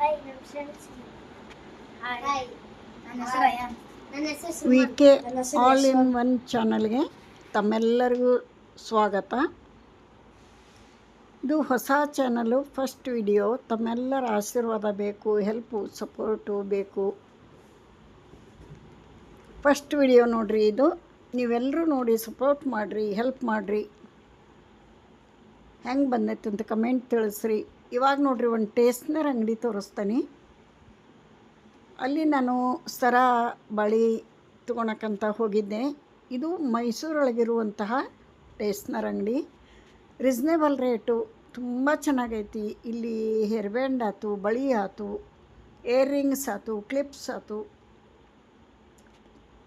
Hi ನಮ್ಮ friends hi ನನ್ನ ಹೆಸರು ಅಯಾನ್. ನನ್ನ ಹೆಸರು V K all in one ಚಾನಲ್ಗೆ ತಮ್ಮೆಲ್ಲರಿಗೂ ಸ್ವಾಗತ. ಇದು ಹೊಸ ಚಾನಲು ಫಸ್ಟ್ ವಿಡಿಯೋ. ತಮ್ಮೆಲ್ಲರ ಆಶೀರ್ವಾದ ಬೇಕು ಹೆಲ್ಪು ಸಪೋರ್ಟು ಬೇಕು. ಫಸ್ಟ್ ವಿಡಿಯೋ ನೋಡಿರಿ ಇದು. ನೀವೆಲ್ಲರೂ ನೋಡಿ ಸಪೋರ್ಟ್ ಮಾಡಿರಿ ಹೆಲ್ಪ್ ಮಾಡಿರಿ. ಹೆಂಗೆ ಬಂದೈತೆ ಅಂತ ಕಮೆಂಟ್ ತಿಳಿಸ್ರಿ. ಇವಾಗ ನೋಡ್ರಿ ಒಂದು ಟೇಸ್ಟ್ನರ್ ಅಂಗಡಿ ತೋರಿಸ್ತೀನಿ. ಅಲ್ಲಿ ನಾನು ಸರ ಬಳಿ ತೊಗೊಳಕ್ಕಂತ ಹೋಗಿದ್ದೆ. ಇದು ಮೈಸೂರೊಳಗಿರುವಂತಹ ಟೇಸ್ಟ್ನರ್ ಅಂಗಡಿ. ರೀಸ್ನೇಬಲ್ ರೇಟು ತುಂಬ ಚೆನ್ನಾಗೈತಿ. ಇಲ್ಲಿ ಹೇರ್ ಬ್ಯಾಂಡ್ ಆಯ್ತು ಬಳಿ ಆಯ್ತು ಏರ್ ರಿಂಗ್ಸ್ ಆಯ್ತು ಕ್ಲಿಪ್ಸ್ ಆಯ್ತು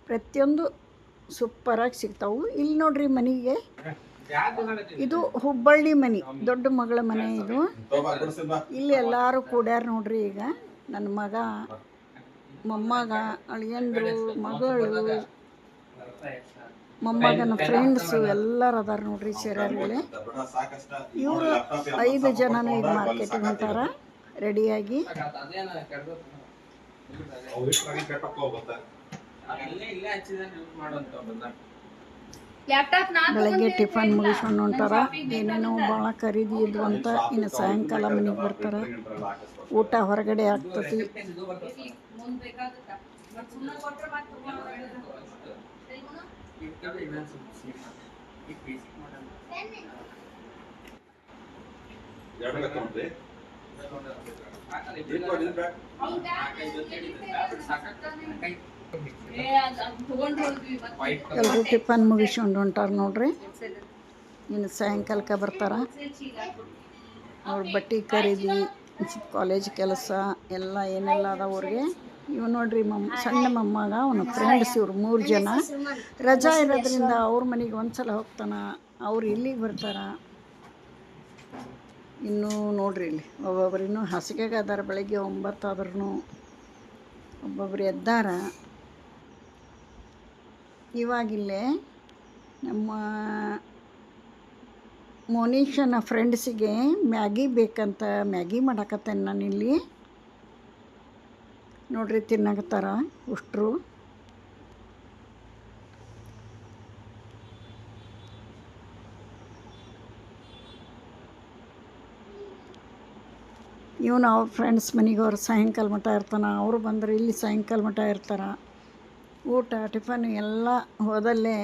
ಪ್ರತಿಯೊಂದು ಸೂಪರಾಗಿ ಸಿಗ್ತಾವೆ. ಇಲ್ಲಿ ನೋಡ್ರಿ ಮನೆಗೆ. ಇದು ಹುಬ್ಬಳ್ಳಿ ಮನೆ ದೊಡ್ಡ ಮಗಳ ಮನೆ ಇದು. ಇಲ್ಲಿ ಎಲ್ಲರೂ ಕೂಡ್ಯಾರ ನೋಡ್ರಿ ಈಗ. ನನ್ನ ಮಗ ಮೊಮ್ಮಗ ಅಳಿಯಂದ್ರು ಮಗಳು ಮೊಮ್ಮಗನ ಫ್ರೆಂಡ್ಸ್ ಎಲ್ಲರೂ ಅದಾರ ನೋಡ್ರಿ ಸೇರಲ್ಲಿ ಇವರು ಐದು ಜನ ಈಗ ಮಾರ್ಕೆಟ್ ಹೊಂಟಾರ ರೆಡಿಯಾಗಿ. ನಾ ಬೆಳಗ್ಗೆ ಟಿಫನ್ ಮುಗಿಸ್ಕೊಂಡು ಹೊಂಟಾರ? ಏನೇನೋ ಭಾಳ ಖರೀದಿ ಇದ್ವು ಅಂತ ಇನ್ನು ಸಾಯಂಕಾಲ ಮನೆಗೆ ಬರ್ತಾರ. ಊಟ ಹೊರಗಡೆ ಆಗ್ತತಿ. ಎಲ್ಲರೂ ಟಿಫನ್ ಮುಗಿಸ್ಕೊಂಡು ಹೊಂಟಾರ ನೋಡ್ರಿ. ಇನ್ನು ಸಾಯಂಕಾಲಕ್ಕೆ ಬರ್ತಾರ. ಅವ್ರ ಬಟ್ಟೆ ಖರೀದಿ ಕಾಲೇಜ್ ಕೆಲಸ ಎಲ್ಲ ಏನೆಲ್ಲ ಅದಾವ ಅವ್ರಿಗೆ. ಇವ್ ನೋಡ್ರಿ ಮಮ್ಮ ಸಣ್ಣ ಮೊಮ್ಮಗ, ಅವನ ಫ್ರೆಂಡ್ಸ್ ಇವ್ರು ಮೂರು ಜನ. ರಜಾ ಇರೋದ್ರಿಂದ ಅವ್ರ ಮನೆಗೆ ಒಂದ್ಸಲ ಹೋಗ್ತಾನ. ಅವ್ರು ಇಲ್ಲಿಗೆ ಬರ್ತಾರ. ಇನ್ನೂ ನೋಡ್ರಿ ಇಲ್ಲಿ, ಒಬ್ಬೊಬ್ರು ಇನ್ನೂ ಹಾಸಿಗೆಗೆ ಅದಾರ ಬೆಳಗ್ಗೆ ಒಂಬತ್ತು ಆದ್ರೂ ಒಬ್ಬೊಬ್ರು ಎದ್ದಾರ. ಇವಾಗಿಲ್ಲೇ ನಮ್ಮ ಮೋನೀಶನ ಫ್ರೆಂಡ್ಸಿಗೆ ಮ್ಯಾಗಿ ಬೇಕಂತ ಮ್ಯಾಗಿ ಮಾಡಾಕತ್ತೇನೆ ನಾನಿಲ್ಲಿ ನೋಡ್ರಿ ತಿನ್ನಕತ್ತಾರ ಉಷ್ಟ್ರು ಇವನು ಅವ್ರ ಫ್ರೆಂಡ್ಸ್ ಮನೆಗೆ ಅವ್ರು ಸಾಯಂಕಾಲ ಮಟ್ಟ ಇರ್ತಾನೆ, ಅವರು ಬಂದರೆ ಇಲ್ಲಿ ಸಾಯಂಕಾಲ ಮಟ್ಟ ಇರ್ತಾರೆ. ಊಟ, ಟಿಫನ್ ಎಲ್ಲ ಹೋದಲ್ಲೇ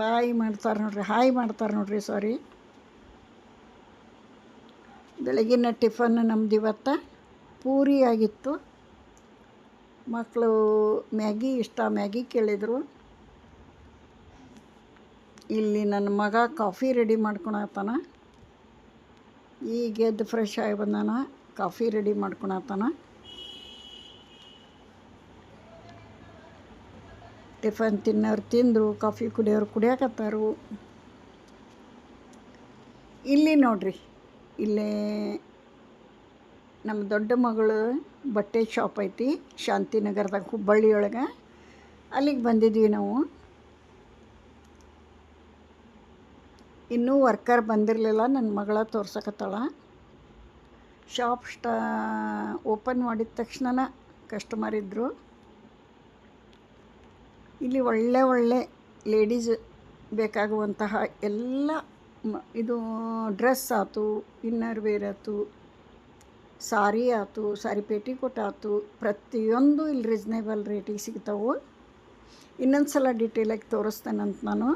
ಬಾಯಿ ಮಾಡ್ತಾರೆ ನೋಡ್ರಿ, ಹಾಯ್ ಮಾಡ್ತಾರೆ ನೋಡ್ರಿ ಸಾರಿ ಬೆಳಗಿನ ಟಿಫನ್ ನಮ್ದು ಇವತ್ತು ಪೂರಿ ಆಗಿತ್ತು. ಮಕ್ಕಳು ಮ್ಯಾಗಿ, ಇಷ್ಟ ಮ್ಯಾಗಿ ಕೇಳಿದರು. ಇಲ್ಲಿ ನನ್ನ ಮಗ ಕಾಫಿ ರೆಡಿ ಮಾಡ್ಕೊಳತ್ತಾನ ಈಗ ಎದ್ದು ಫ್ರೆಶ್ ಆಗಿ ಬಂದಾನ, ಕಾಫಿ ರೆಡಿ ಮಾಡ್ಕೊಳತ್ತಾನ ಟಿಫನ್ ತಿನ್ನೋರು ತಿಂದರು, ಕಾಫಿ ಕುಡಿಯೋರು ಕುಡಿಯಕತ್ತಾರು. ಇಲ್ಲಿ ನೋಡ್ರಿ, ಇಲ್ಲೇ ನಮ್ಮ ದೊಡ್ಡ ಮಗಳು ಬಟ್ಟೆ ಶಾಪ್ ಐತಿ, ಶಾಂತಿನಗರದಾಗ ಹುಬ್ಬಳ್ಳಿಯೊಳಗೆ. ಅಲ್ಲಿಗೆ ಬಂದಿದ್ವಿ ನಾವು. ಇನ್ನೂ ವರ್ಕರ್ ಬಂದಿರಲಿಲ್ಲ ನನ್ನ ಮಗಳ ತೋರ್ಸಕತ್ತಾಳ. ಶಾಪ್ ಸ್ಟಾ, ಓಪನ್ ಮಾಡಿದ ತಕ್ಷಣ ಕಸ್ಟಮರ್ ಇದ್ದರು ಇಲ್ಲಿ ಒಳ್ಳೆ ಒಳ್ಳೆ ಲೇಡೀಸ್ ಬೇಕಾಗುವಂತಹ ಎಲ್ಲ ಇದು ಡ್ರೆಸ್ ಆಯ್ತು ಇನ್ನರ್ ವೇರ್ ಆಯ್ತು ಸಾರಿ ಆಯ್ತು ಸಾರಿ ಪೇಟಿಕೋಟ್ ಆಯ್ತು ಪ್ರತಿಯೊಂದು ಇಲ್ಲಿ ರೀಸ್ನೇಬಲ್ ರೇಟಿಗೆ ಸಿಗ್ತಾವೆ. ಇನ್ನೊಂದು ಸಲ ಡೀಟೇಲಾಗಿ ತೋರಿಸ್ತೇನಂತ ನಾನು.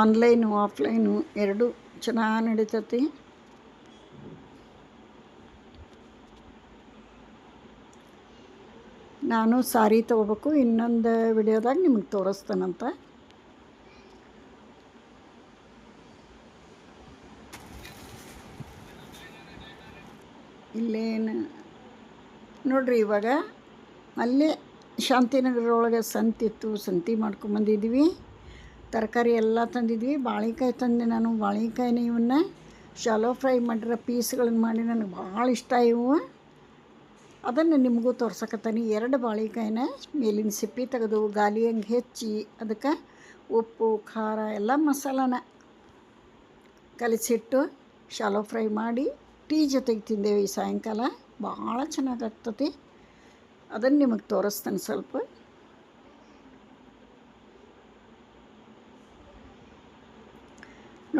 ಆನ್ಲೈನು, ಆಫ್ಲೈನು ಎರಡೂ ಚೆನ್ನಾಗಿ ನಡೀತತಿ. ನಾನು ಸಾರಿ ತೊಗೋಬೇಕು, ಇನ್ನೊಂದು ವಿಡಿಯೋದಾಗ ನಿಮಗೆ ತೋರಿಸ್ತೇನಂತ. ಇಲ್ಲೇನು, ನೋಡ್ರಿ ಇವಾಗ ಅಲ್ಲೇ ಶಾಂತಿನಗರ ಒಳಗೆ ಸಂತಿತ್ತು, ಸಂತಿ ಮಾಡ್ಕೊಂಬಂದಿದ್ವಿ ತರಕಾರಿ ಎಲ್ಲ ತಂದಿದ್ವಿ. ಬಾಳೆಕಾಯಿ ತಂದೆ ನಾನು. ಬಾಳೆಕಾಯಿನ ಇವನ್ನ ಶಾಲೋ ಫ್ರೈ ಮಾಡಿರೋ ಪೀಸ್ಗಳನ್ನು ಮಾಡಿ ನನಗೆ ಭಾಳ ಇಷ್ಟ ಇವು. ಅದನ್ನು ನಿಮಗೂ ತೋರ್ಸಕತ್ತಾನೆ. ಎರಡು ಬಾಳೆಕಾಯಿನ ಮೇಲಿನ ಸಿಪ್ಪಿ ತೆಗೆದು ಗಾಲಿ ಹಂಗೆ ಹೆಚ್ಚಿ ಅದಕ್ಕೆ ಉಪ್ಪು, ಖಾರ ಎಲ್ಲ ಮಸಾಲನ ಕಲಿಸಿಟ್ಟು ಶಾಲೋ ಫ್ರೈ ಮಾಡಿ ಟೀ ಜೊತೆಗೆ ತಿಂದೇವೆ ಈ ಸಾಯಂಕಾಲ. ಭಾಳ ಚೆನ್ನಾಗಾಗ್ತತಿ ಅದನ್ನು ನಿಮಗೆ ತೋರಿಸ್ತೇನೆ ಸ್ವಲ್ಪ.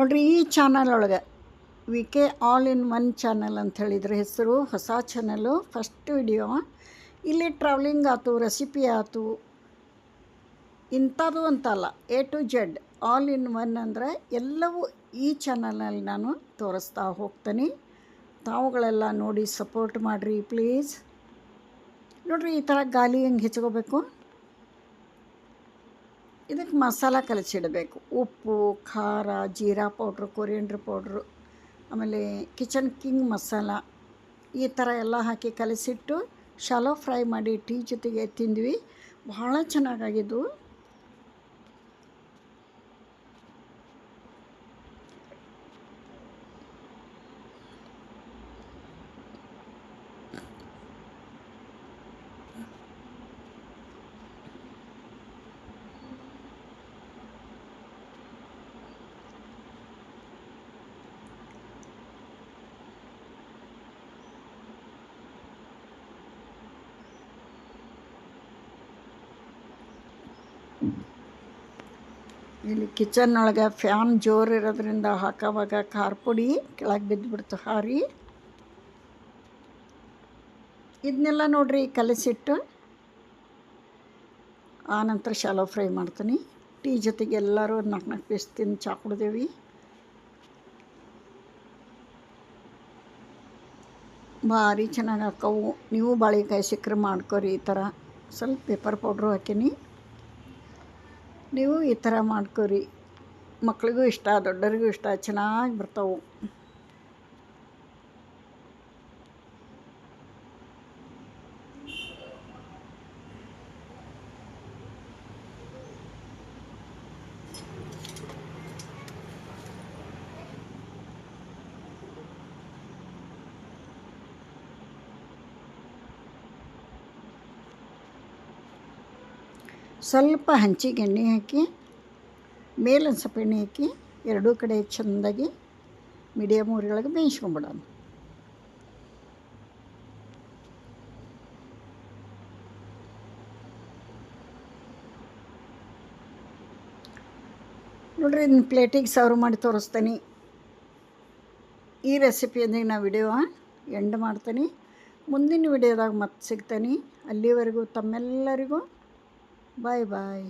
ನೋಡ್ರಿ ಈ ಚಾನಲ್ ಒಳಗೆ. V K all in one channel ಅಂತ ಹೇಳಿದ್ರ ಹೆಸರು, ಹೊಸ ಚಾನಲು ಫಸ್ಟ್ ವಿಡಿಯೋ ಇಲ್ಲಿ ಟ್ರಾವೆಲಿಂಗ್ ಆಯ್ತು ರೆಸಿಪಿ ಆಯ್ತು ಇಂಥದ್ದು ಅಂತಲ್ಲ A to Z all in one ಅಂದರೆ ಎಲ್ಲವೂ ಈ ಚಾನಲಲ್ಲಿ ನಾನು ತೋರಿಸ್ತಾ ಹೋಗ್ತೀನಿ. ತಾವುಗಳೆಲ್ಲ ನೋಡಿ ಸಪೋರ್ಟ್ ಮಾಡಿರಿ ಪ್ಲೀಸ್ ನೋಡಿರಿ ಈ ಥರ ಗಾಲಿ ಹೆಂಗೆ ಹೆಚ್ಕೋಬೇಕು? ಇದಕ್ಕೆ ಮಸಾಲ ಕಲಸಿಡಬೇಕು. ಉಪ್ಪು, ಖಾರ, ಜೀರಾ ಪೌಡ್ರು, ಕೊರಿಯಂಡ್ರ್ ಪೌಡ್ರು, ಆಮೇಲೆ ಕಿಚನ್ ಕಿಂಗ್ ಮಸಾಲ ಈ ಥರ ಎಲ್ಲ ಹಾಕಿ ಕಲಸಿಟ್ಟು ಶಾಲೋ ಫ್ರೈ ಮಾಡಿ ಟೀ ಜೊತೆಗೆ ತಿಂದ್ವಿ. ಭಾಳ ಚೆನ್ನಾಗಾಗಿದ್ದು. ಇಲ್ಲಿ ಕಿಚನ್ ಒಳಗೆ ಫ್ಯಾನ್ ಜೋರು ಇರೋದ್ರಿಂದ ಹಾಕೋವಾಗ ಖಾರ ಪುಡಿ ಕೆಳಗೆ ಬಿದ್ದುಬಿಡ್ತು ಹಾರಿ ಇದನ್ನೆಲ್ಲ ನೋಡ್ರಿ ಕಲಸಿಟ್ಟು ಆನಂತರ ಶಾಲೋ ಫ್ರೈ ಮಾಡ್ತೀನಿ. ಟೀ ಜೊತೆಗೆ ಎಲ್ಲರೂ ನಾಲ್ಕು ನಾಲ್ಕು ಪೀಸ್ ತಿಂದು ಚಾ ಕುಡ್ದೇವಿ. ಭಾರಿ ಚೆನ್ನಾಗಿ ಹಾಕವು. ನೀವು ಬಾಳೆಕಾಯಿ ಸಿಕ್ಕರೆ ಮಾಡ್ಕೊರಿ ಈ ಥರ. ಸ್ವಲ್ಪ ಪೇಪರ್ ಪೌಡ್ರು ಹಾಕೀನಿ. ನೀವು ಈ ಥರ ಮಾಡ್ಕೊರಿ. ಮಕ್ಕಳಿಗೂ ಇಷ್ಟ ದೊಡ್ಡೋರಿಗೂ ಇಷ್ಟ ಚೆನ್ನಾಗಿ ಬರ್ತಾವೆ. ಸ್ವಲ್ಪ ಹಂಚಿಗೆ ಎಣ್ಣೆ ಹಾಕಿ, ಮೇಲೊಂದು ಸ್ವಲ್ಪ ಎಣ್ಣೆ ಹಾಕಿ, ಎರಡೂ ಕಡೆ ಚೆಂದಾಗಿ ಮೀಡಿಯಮ್ ಊರಿಯೊಳಗೆ ಬೇಯಿಸ್ಕೊಂಬಿಡೋದು. ನೋಡ್ರಿ ಇದನ್ನ ಪ್ಲೇಟಿಗೆ ಸರ್ವ್ ಮಾಡಿ ತೋರಿಸ್ತೀನಿ. ಈ ರೆಸಿಪಿಯೊಂದಿಗೆ ನಾ ವಿಡಿಯೋ ಎಂಡ್ ಮಾಡ್ತೀನಿ. ಮುಂದಿನ ವಿಡಿಯೋದಾಗ ಮತ್ತೆ ಸಿಗ್ತೀನಿ. ಅಲ್ಲಿವರೆಗೂ ತಮ್ಮೆಲ್ಲರಿಗೂ ಬಾಯ್ ಬಾಯ್